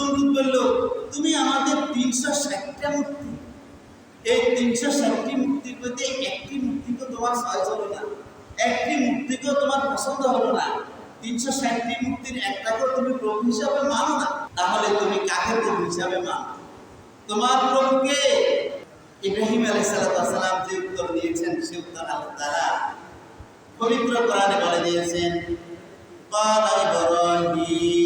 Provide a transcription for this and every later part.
নমরুদ বলল তুমি আমাদের তিনশো ষাটটা মূর্তি এই তিনশো ষাটটি মূর্তির মধ্যে একটি মূর্তিকে তোমার সহজ হলো না একটি মূর্তিকেও তোমার পছন্দ হলো না তিনশো ষাটটি মূর্তির একটাকেও তুমি প্রভু হিসাবে মানো না তাহলে তুমি কাকে প্রভু হিসাবে মানো তোমার প্রভুকে ইব্রাহিম আলাই সালাম যে উত্তর দিয়েছেন সে উত্তর আল্লাহ তারা পবিত্র কোরআনে বলে দিয়েছেন قال إبراهيم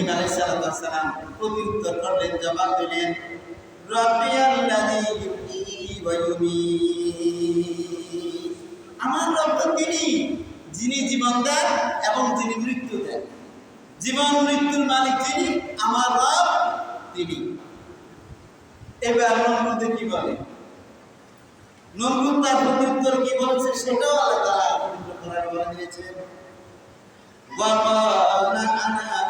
ইব্রাহিম আলাইসালাম প্রত্যুত্তর করলেন, জবাব দিলেন আমার রব তিনি, যিনি জীবন দেন এবং যিনি মৃত্যু দেন জীবন, মৃত্যুর মালিক যিনি, আমার রব তিনি। এবার নমরুদে কি বলে? নমরুদ তার প্রত্যুত্তর কি বলছে সেটাও আল্লাহ তারা করার বলে দিয়েছেন।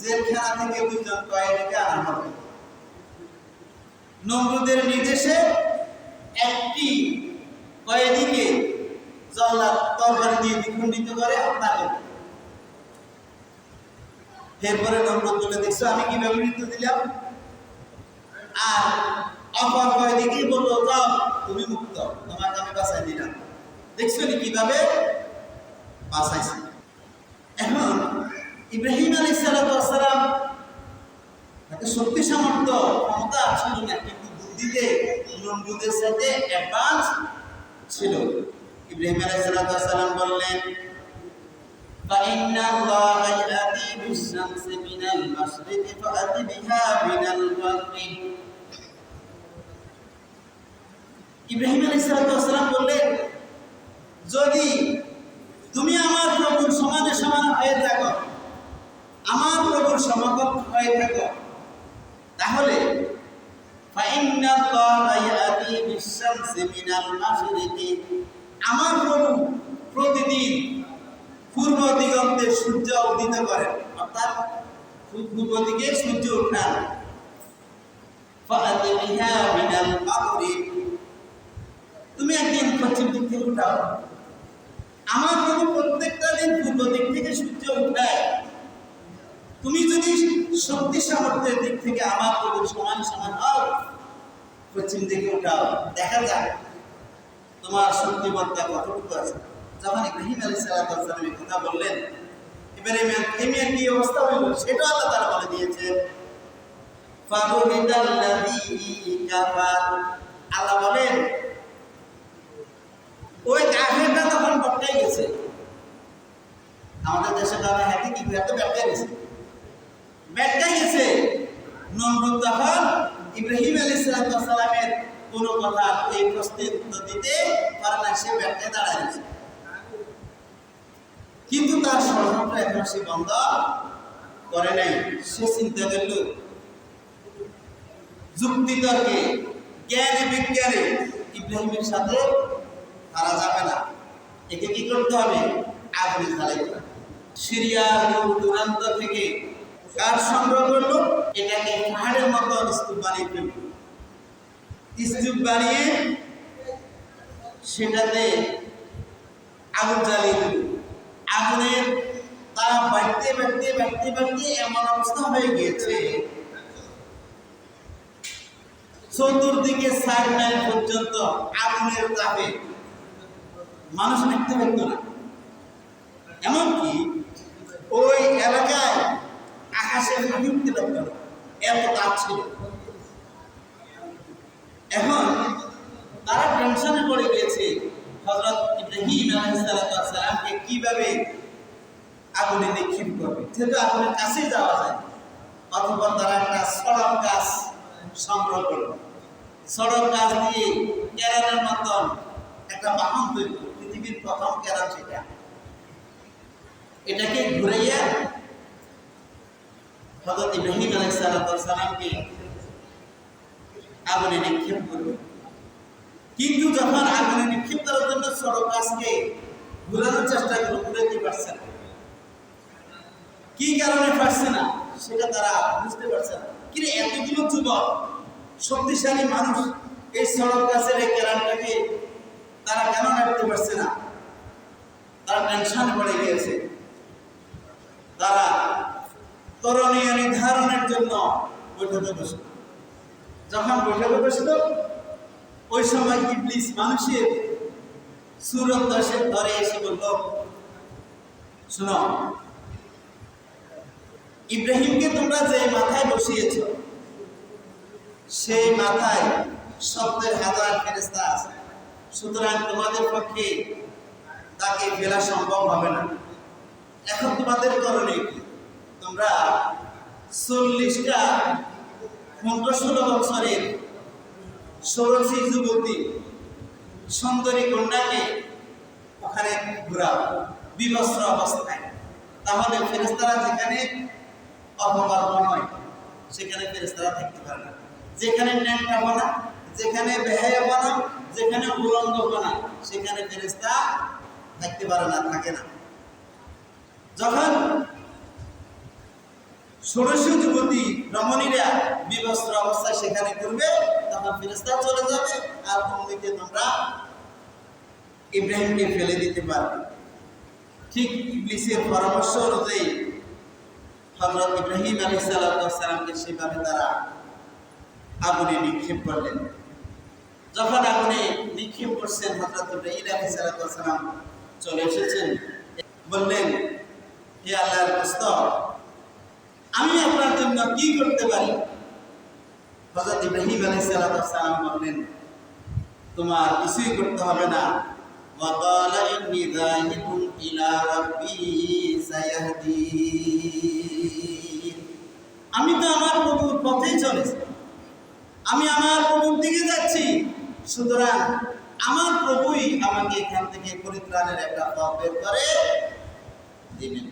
থেকে কয়েদিকে আনা হবে নমরুদের নির্দেশে একটি কয়েদিকে জল্লাদ তরবারি দিয়ে দ্বিখণ্ডিত করে করে এরপরে নমরুদ বলে, দেখছ আমি কীভাবে মৃত্যু দিলাম? আর অপর কয়েদিকে বলল, যাও, তুমি মুক্ত, তোমাকে আমি বাঁচাই দিলাম। দেখছ কীভাবে? বাঁচাইছি। এখন ইব্রাহিম আলী সালাম তাকে শক্তি সামর্থ্য ক্ষমতা ছিল না কিন্তু বুদ্ধিতে নমরুদের সাথে অ্যাডভান্স ছিল ইব্রাহিম আলী সালাম বললেন فإن الله يأتي بالشمس من المشرق فأت بها من المغرب ইব্রাহিম আলী সালাম বললেন যদি তুমি আমার প্রভুর সমানে সমান হয়ে থাকো সমকক্ষ হয়ে থাকো। তাহলে আমার প্রভু প্রতিদিন পূর্ব দিগন্তে সূর্য উদিত করেন, অর্থাৎ পূর্ব দিকে সূর্য উঠান। তুমি একদিন পশ্চিম দিক থেকে উঠাও। আমার প্রভু প্রত্যেকটা দিন পূর্ব দিক থেকে সূর্য উঠায়। তুমি যদি শক্তি সামর্থ্যের দিক থেকে আমার প্রভুর সমান সমান হও, পশ্চিম দিকে উঠাও, দেখা যাক তোমার শক্তিমত্তা কতটুকু আছে। যখন ইব্রাহিম আলী সালাম কথা বললেন, এবারে কি অবস্থা হইল? সেটা আল্লাহ তারা বলে দিয়েছে। আল্লাহ বলেন, ওই কাফেরটা তখন বটকাই গেছে। আমাদের দেশে তারা হাতে কি এত ব্যাটকাই গেছে। ব্যাটকাই গেছে নমরুদ তখন ইব্রাহিম আলী সালামের কোন কথা এই প্রশ্নের উত্তর দিতে পারে না, সে ব্যাটকায় দাঁড়ায় কিন্তু তার ষড়যন্ত্র এখন সে বন্ধ করে নাই। সে চিন্তা করল যুক্তি তর্কে জ্ঞানে বিজ্ঞানে ইব্রাহিমের সাথে হারা যাবে না। একে কি করতে হবে? আগুনে জ্বালাইতে দূর দূরান্ত থেকে কাঠ সংগ্রহ করল? এটাকে পাহাড়ের মতো স্তূপ বানিয়ে ফেলল। স্তূপ বানিয়ে সেটাতে আগুন জ্বালিয়ে দিল। আগুনের তারা বাড়তে বাড়তে বাড়তে বাড়তে এমন অবস্থা হয়ে গিয়েছে। চতুর্দিকে ষাট মাইল পর্যন্ত আগুনের তাপে মানুষ দেখতে পারত না। এমনকি ফাঁকি উঠতে পারত না এত ছিল। এখন তারা টেনশনে পড়ে গিয়েছে হজরত ইব্রাহিম আলাইসালামকে কীভাবে আগুনে নিক্ষেপ করবে। যেহেতু আগুনের কাছে যাওয়া যায় অথবা তারা একটা সড়ক গাছ সংগ্রহ করল। সড়ক গাছ দিয়ে কেরানের মতন একটা বাহন তৈরি পৃথিবীর প্রথম কেরান সেটা। এটাকে ঘুরাইয়া হযরত ইব্রাহিম আলাইহিস সালামকে আগুনে নিক্ষেপ করবে কিন্তু যখন আগুনে নিক্ষেপ করার জন্য সড়ক গাছকে ঘুরানোর চেষ্টা করল, ঘুরাতে পারছে না। কি কারণে পারছে না, সেটা তারা বুঝতে পারছে না। কিন্তু এতগুলো যুবক, শক্তিশালী মানুষ এই সড়ক গাছের এই কেরানটাকে তারা কেন রাখতে পারছে না? তারা টেনশন পড়ে গিয়েছে। করণীয় নির্ধারণের জন্য বৈঠকে বসল যখন বৈঠকে বসল ওই সময় ইবলিস মানুষের সুরত দশের ধরে এসে বলল, শোনো, ইব্রাহিমকে তোমরা যে মাথায় বসিয়েছ, সেই মাথায় সত্তর হাজার ফেরেস্তা আছে। সুতরাং তোমাদের পক্ষে তাকে ফেলা সম্ভব হবে না। এখন তোমাদের করণীয় কি? তোমরা চল্লিশটা পনেরো ষোলো বছরের ষোড়শী যুবতী সুন্দরী কন্যাকে ওখানে ঘুরাও, বিবস্ত্র অবস্থায়। তাহলে ফেরেস্তারা যেখানে অপকর্ম নয় সেখানে ফেরেস্তারা থাকতে পারে না। যেখানে ন্যাংটা বানা যেখানে বেহায়া বানা যেখানে উলঙ্গ বানা সেখানে ফেরেস্তা থাকতে পারে না, থাকে না। যখন ষোড়শী যুবতী রমণীরা বিবস্ত্র অবস্থায় সেখানে করবে তখন ফেরেস্তা চলে যাবে আর অন্যদিকে তোমরা ইব্রাহিমকে ফেলে দিতে পারবে। ঠিক ইবলিসের পরামর্শ অনুযায়ী হজরত ইব্রাহিম আলী সালামকে সেভাবে তারা আগুনে নিক্ষেপ করলেন। যখন আগুনে নিক্ষেপ করছেন হজরত ইব্রাহিম আলী সালাম চলে এসেছেন। বললেন, হে আল্লাহর পুস্তক আমি আপনার জন্য কি করতে পারি হজরত ইব্রাহিম আলী সালাম বললেন তোমার কিছুই করতে হবে না وقال إني ذاهب إلى ربي سيهدين আমি তো আমার প্রভুর পথেই চলেছি আমি আমার প্রভুর দিকে যাচ্ছি সুতরাং আমার প্রভুই আমাকে এখান থেকে পরিত্রাণের একটা পথ বের করে দিবেন